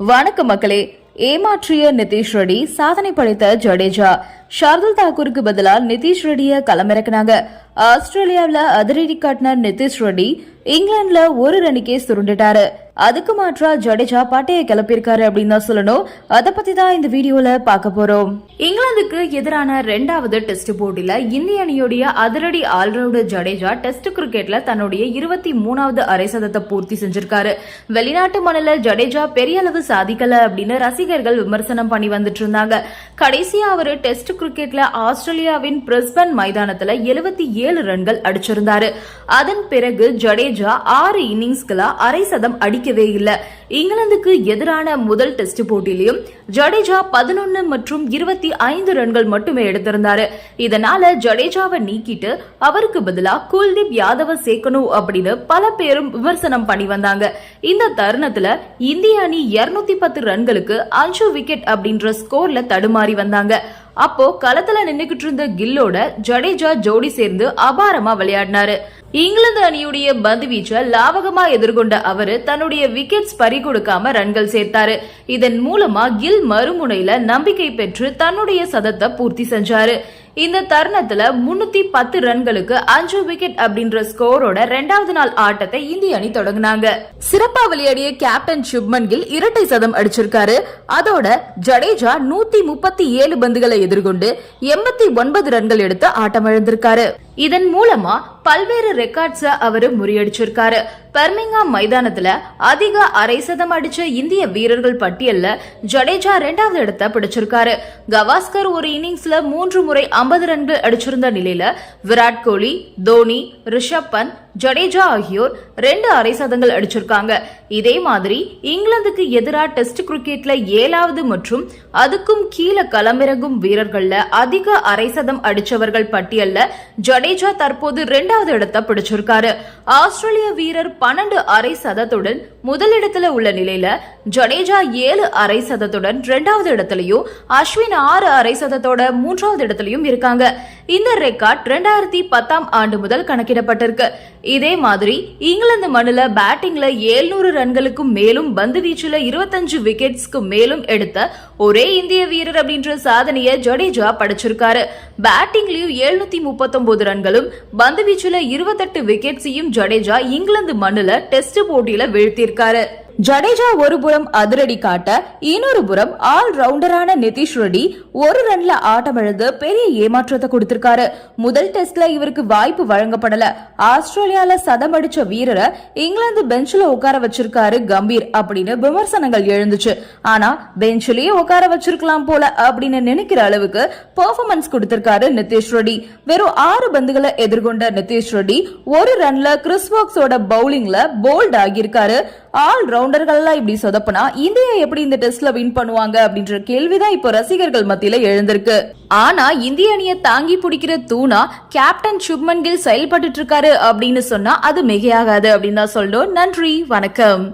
வணக்கம் மக்களே ஏமாற்றிய நிதிஷ் ரெட்டி சாதனை படைத்த ஜடேஜா. ஷார்துல் தாக்கூருக்கு பதிலா நிதிஷ் ரெட்டிய களமிறக்குனாங்க. ஆஸ்திரேலியாவில் அதிரடி காட்டின நிதிஷ் ரெட்டி இங்கிலாந்துல ஒரு ரன்னுக்கே சுருண்டுட்டாரு. அதுக்கு மாற்றா ஜடேஜா பட்டைய கிளப்பியிருக்காரு அப்படின்னு தான் சொல்லணும். அதை பத்தி தான் இந்த வீடியோல பார்க்க போறோம். இங்கிலாந்துக்கு எதிரான ரெண்டாவது டெஸ்ட் போட்டியில இந்திய அணியுடைய அதிரடி ஆல்ரவுண்டர் ஜடேஜா டெஸ்ட் கிரிக்கெட்ல தன்னுடைய இருபத்தி மூணாவது அரை சதத்தை பூர்த்தி செஞ்சிருக்காரு. வெளிநாட்டு மண்ணில் ஜடேஜா பெரிய அளவு சாதிக்கல அப்படின்னு ரசிகர்கள் விமர்சனம் பண்ணி வந்துட்டு இருந்தாங்க. கடைசியா அவர் டெஸ்ட் கிரிக்கெட்ல ஆஸ்திரேலியாவின் பிரிஸ்பன் மைதானத்துல எழுபத்தி ஏழு ரன்கள் அடிச்சிருந்தாரு. அதன் பிறகு ஜடேஜா ஆறு இன்னிங்ஸ்களா அரை சதம் அடிக்கவே இல்லை. இங்கிலாந்துக்கு எதிரான முதல் டெஸ்ட் போட்டியிலும் ஜடேஜா பதினொன்னு மற்றும் இருபத்தி ஐந்து ரன்கள் மட்டுமே எடுத்திருந்தாரு. இதனால ஜடேஜாவை நீக்கிட்டு அவருக்கு பதிலா குல்தீப் யாதவ சேர்க்கணும் அப்படின்னு பல பேரும் விமர்சனம் பண்ணி வந்தாங்க. இந்த தருணத்துல இந்திய அணி இருநூத்தி பத்து ரன்களுக்கு அஞ்சு விக்கெட் அப்படின்ற ஸ்கோர்ல தடுமாறி வந்தாங்க. அப்போ களத்துல நின்னுகிட்டு இருந்த கில்லோட ஜடேஜா ஜோடி சேர்ந்து அபாரமா விளையாடினாரு. இங்கிலாந்து அணியுடைய பந்து வீச்சை லாவகமா எதிர்கொண்ட அவர் தன்னுடைய விக்கெட்ஸ் பறிகொடுக்காம ரன்கள் சேர்த்தாரு. இதன் மூலமா கில் மறுமுனையில நம்பிக்கை பெற்று தன்னுடைய சதத்தை பூர்த்தி செஞ்சாரு. இந்த தருணத்துல முன்னூத்தி பத்து ரன்களுக்கு அஞ்சு விக்கெட் அப்படின்ற ஸ்கோரோட ரெண்டாவது நாள் ஆட்டத்தை இந்திய அணி தொடங்கினாங்க. சிறப்பா விளையாடிய கேப்டன் சுப்மன் கில் இரட்டை சதம் அடிச்சிருக்காரு. அதோட ஜடேஜா நூத்தி முப்பத்தி ஏழு பந்துகளை எதிர்கொண்டு எண்பத்தி ஒன்பது ரன்கள் எடுத்து ஆட்டம் இழந்திருக்காரு இதன் மூலமா பல்வேறு ரெக்கார்ட்ஸ அவரு முறியடிச்சிருக்காரு. பர்மிங்காம் மைதானத்துல அதிக அரை சதம் அடிச்ச இந்திய வீரர்கள் பட்டியல்ல ஜடேஜா ரெண்டாவது இடத்த பிடிச்சிருக்காரு. கவாஸ்கர் ஒரு இன்னிங்ஸ்ல மூன்று முறை ஐம்பது ரன்கள் அடிச்சிருந்த நிலையில விராட் கோலி தோனி ரிஷப் பந்த் ஜடேஜா ஆகியோர் ரெண்டு அரை சதங்கள் அடிச்சிருக்காங்க. இதே மாதிரி இங்கிலாந்துக்கு எதிராக டெஸ்ட் கிரிக்கெட்ல ஏழாவது மற்றும் அதுக்கும் கீழே களமிறங்கும் வீரர்கள்ல அதிக அரை சதம் அடிச்சவர்கள் பட்டியல்ல ஜடேஜா தற்போது ரெண்டாவது இடத்தை பிடிச்சிருக்காரு. ஆஸ்திரேலிய வீரர் பன்னெண்டு அரை சதத்துடன் முதலிடத்துல உள்ள நிலையில ஜடேஜா ஏழு அரை சதத்துடன் ரெண்டாவது இடத்துலயும் அஸ்வின் ஆறு அரை சதத்தோட மூன்றாவது இடத்துலயும் இருக்காங்க. இந்த ரெக்கார்ட் ரெண்டாயிரத்தி பத்தாம் ஆண்டு முதல் கணக்கிடப்பட்டிருக்கு. இதே மாதிரி இங்கிலாந்து மண்ணில் பேட்டிங்ல ஏழ்நூறு ரன்களுக்கும் மேலும் பந்து வீச்சுல இருபத்தஞ்சு விக்கெட்ஸ்க்கு மேலும் எடுத்த ஒரே இந்திய வீரர் அப்படின்ற சாதனையை ஜடேஜா படைச்சிருக்காரு. பேட்டிங்லயும் எழுநூத்தி முப்பத்தொன்பது ரன்களும் பந்து வீச்சுல இருபத்தெட்டு விக்கெட்ஸையும் ஜடேஜா இங்கிலாந்து மண்ணில் டெஸ்ட் போட்டியில வீழ்த்தியிருக்காரு. ஜடேஜா ஒரு புறம் அதிரடி காட்ட இன்னொரு புறம் ஆல் ரவுண்டரான நிதிஷ் ரெட்டி ஒரு ரன்ல ஆட்டமிழந்து பெரிய ஏமாற்றத்தை கொடுத்திருக்காரு. முதல் டெஸ்ட்ல இவருக்கு வாய்ப்பு வழங்கப்படல. ஆஸ்திரேலியால சதம் அடிச்ச வீரரை இங்கிலாந்து பெஞ்சில் உட்கார வச்சிருக்காரு கம்பீர் அப்படின்னு விமர்சனங்கள் எழுந்துச்சு. ஆனா பெஞ்சிலேயே உட்கார வச்சிருக்கலாம் போல அப்படின்னு நினைக்கிற அளவுக்கு பெர்ஃபார்மன்ஸ் கொடுத்திருக்காரு நிதிஷ் ரெட்டி. வெறும் ஆறு பந்துகளை எதிர்கொண்ட நிதிஷ் ரெட்டி ஒரு ரன்ல கிறிஸ்வாக்ஸோட பவுலிங்ல போல்ட் ஆகியிருக்காரு. ஆல் ரவுண்டர்கள்லாம் இப்படி சொதப்புனா இந்தியா எப்படி இந்த டெஸ்ட்ல வின் பண்ணுவாங்க அப்படின்ற கேள்விதான் இப்போ ரசிகர்கள் மத்தியில எழுந்திருக்கு. ஆனா இந்திய அணியை தாங்கி பிடிக்கிற தூணா கேப்டன் சுப்மன் கில் செயல்பட்டு இருக்காரு அப்படின்னு சொன்னா அது மிகையாகாது அப்படின்னு தான் சொல்லணும் நன்றி வணக்கம்.